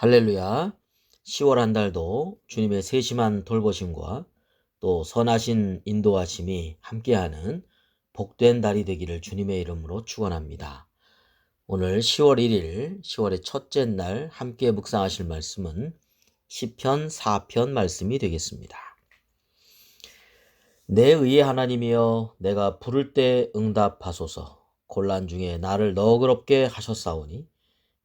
할렐루야. 10월 한 달도 주님의 세심한 돌보심과 또 선하신 인도하심이 함께하는 복된 달이 되기를 주님의 이름으로 축원합니다. 오늘 10월 1일 10월의 첫째 날 함께 묵상하실 말씀은 시편 4편 말씀이 되겠습니다. 내 의의 하나님이여 내가 부를 때 응답하소서 곤란 중에 나를 너그럽게 하셨사오니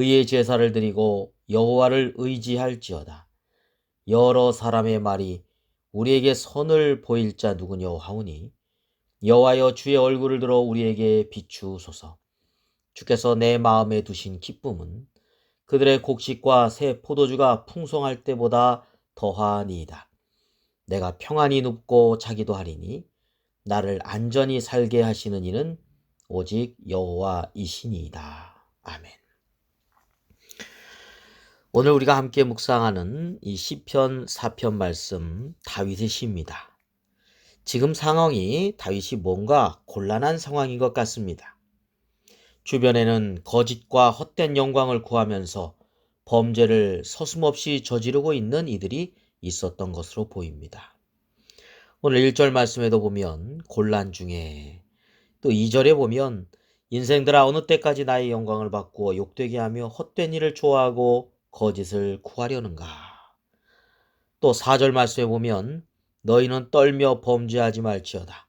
의의 제사를 드리고 여호와를 의지할지어다. 여러 사람의 말이 우리에게 선을 보일 자 누구냐 하오니 여호와여 주의 얼굴을 들어 우리에게 비추소서. 주께서 내 마음에 두신 기쁨은 그들의 곡식과 새 포도주가 풍성할 때보다 더하니이다. 내가 평안히 눕고 자기도 하리니 나를 안전히 살게 하시는 이는 오직 여호와이시니이다. 아멘. 오늘 우리가 함께 묵상하는 이 시편 4편 말씀 다윗의 시입니다. 지금 상황이 다윗이 뭔가 곤란한 상황인 것 같습니다. 주변에는 거짓과 헛된 영광을 구하면서 범죄를 서슴없이 저지르고 있는 이들이 있었던 것으로 보입니다. 오늘 1절 말씀에도 보면 곤란 중에 또 2절에 보면 인생들아 어느 때까지 나의 영광을 바꾸어 욕되게 하며 헛된 일을 좋아하고 거짓을 구하려는가? 또 4절 말씀에 보면 너희는 떨며 범죄하지 말지어다.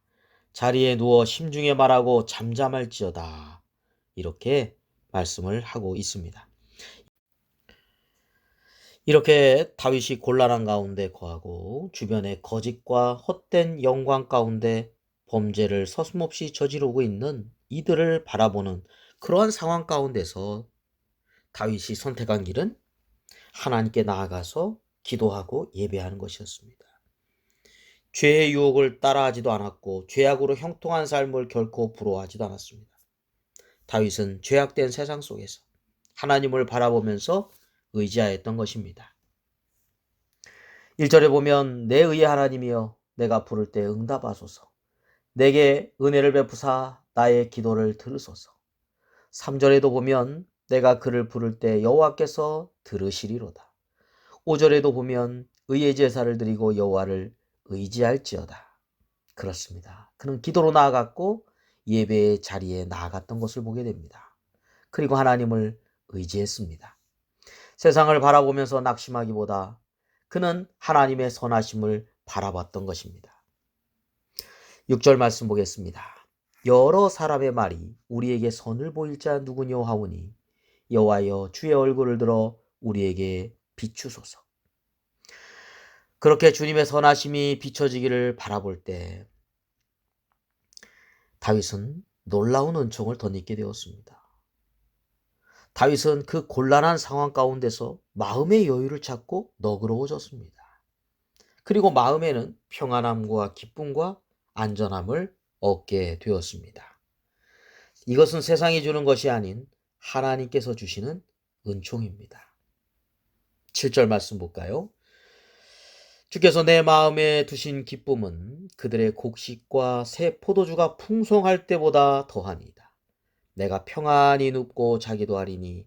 자리에 누워 심중에 말하고 잠잠할지어다. 이렇게 말씀을 하고 있습니다. 이렇게 다윗이 곤란한 가운데 거하고 주변의 거짓과 헛된 영광 가운데 범죄를 서슴없이 저지르고 있는 이들을 바라보는 그러한 상황 가운데서 다윗이 선택한 길은 하나님께 나아가서 기도하고 예배하는 것이었습니다. 죄의 유혹을 따라하지도 않았고 죄악으로 형통한 삶을 결코 부러워하지도 않았습니다. 다윗은 죄악된 세상 속에서 하나님을 바라보면서 의지하였던 것입니다. 1절에 보면 내 의의 하나님이여 내가 부를 때 응답하소서 내게 은혜를 베푸사 나의 기도를 들으소서 3절에도 보면 내가 그를 부를 때 여호와께서 들으시리로다. 5절에도 보면 의의 제사를 드리고 여호와를 의지할지어다. 그렇습니다. 그는 기도로 나아갔고 예배의 자리에 나아갔던 것을 보게 됩니다. 그리고 하나님을 의지했습니다. 세상을 바라보면서 낙심하기보다 그는 하나님의 선하심을 바라봤던 것입니다. 6절 말씀 보겠습니다. 여러 사람의 말이 우리에게 선을 보일 자 누구뇨 하오니 여호와여 주의 얼굴을 들어 우리에게 비추소서. 그렇게 주님의 선하심이 비춰지기를 바라볼 때 다윗은 놀라운 은총을 덧입게 되었습니다. 다윗은 그 곤란한 상황 가운데서 마음의 여유를 찾고 너그러워졌습니다. 그리고 마음에는 평안함과 기쁨과 안전함을 얻게 되었습니다. 이것은 세상이 주는 것이 아닌 하나님께서 주시는 은총입니다. 7절 말씀 볼까요? 주께서 내 마음에 두신 기쁨은 그들의 곡식과 새 포도주가 풍성할 때보다 더하니다. 내가 평안히 눕고 자기도 하리니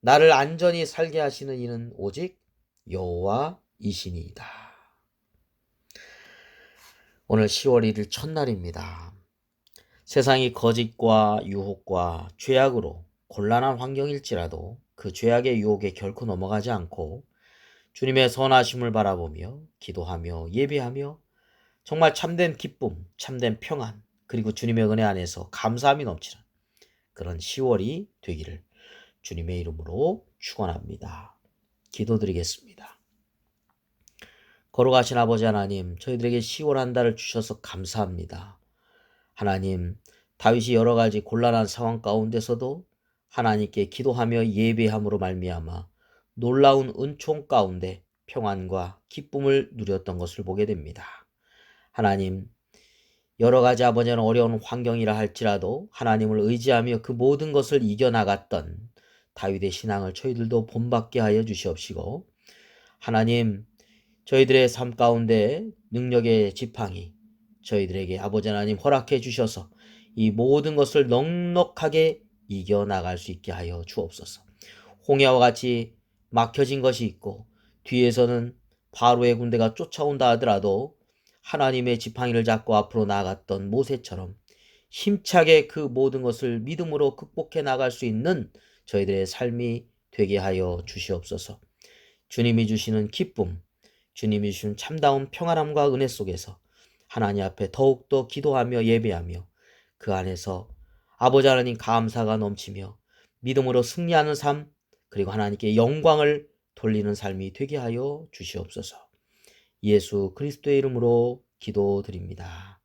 나를 안전히 살게 하시는 이는 오직 여호와이시니이다. 오늘 10월 1일 첫날입니다. 세상이 거짓과 유혹과 죄악으로 곤란한 환경일지라도 그 죄악의 유혹에 결코 넘어가지 않고 주님의 선하심을 바라보며 기도하며 예배하며 정말 참된 기쁨, 참된 평안, 그리고 주님의 은혜 안에서 감사함이 넘치는 그런 10월이 되기를 주님의 이름으로 축원합니다. 기도드리겠습니다. 걸어가신 아버지 하나님, 저희들에게 10월 한 달을 주셔서 감사합니다. 하나님, 다윗이 여러 가지 곤란한 상황 가운데서도 하나님께 기도하며 예배함으로 말미암아 놀라운 은총 가운데 평안과 기쁨을 누렸던 것을 보게 됩니다. 하나님, 여러 가지 아버지는 어려운 환경이라 할지라도 하나님을 의지하며 그 모든 것을 이겨나갔던 다윗의 신앙을 저희들도 본받게 하여 주시옵시고 하나님 저희들의 삶 가운데 능력의 지팡이 저희들에게 아버지 하나님 허락해 주셔서 이 모든 것을 넉넉하게 이겨나갈 수 있게 하여 주옵소서. 홍해와 같이 막혀진 것이 있고 뒤에서는 바로의 군대가 쫓아온다 하더라도 하나님의 지팡이를 잡고 앞으로 나아갔던 모세처럼 힘차게 그 모든 것을 믿음으로 극복해 나갈 수 있는 저희들의 삶이 되게 하여 주시옵소서. 주님이 주시는 기쁨, 주님이 주신 참다운 평안함과 은혜 속에서 하나님 앞에 더욱더 기도하며 예배하며 그 안에서 아버지 하나님 감사가 넘치며 믿음으로 승리하는 삶 그리고 하나님께 영광을 돌리는 삶이 되게 하여 주시옵소서. 예수 그리스도의 이름으로 기도드립니다.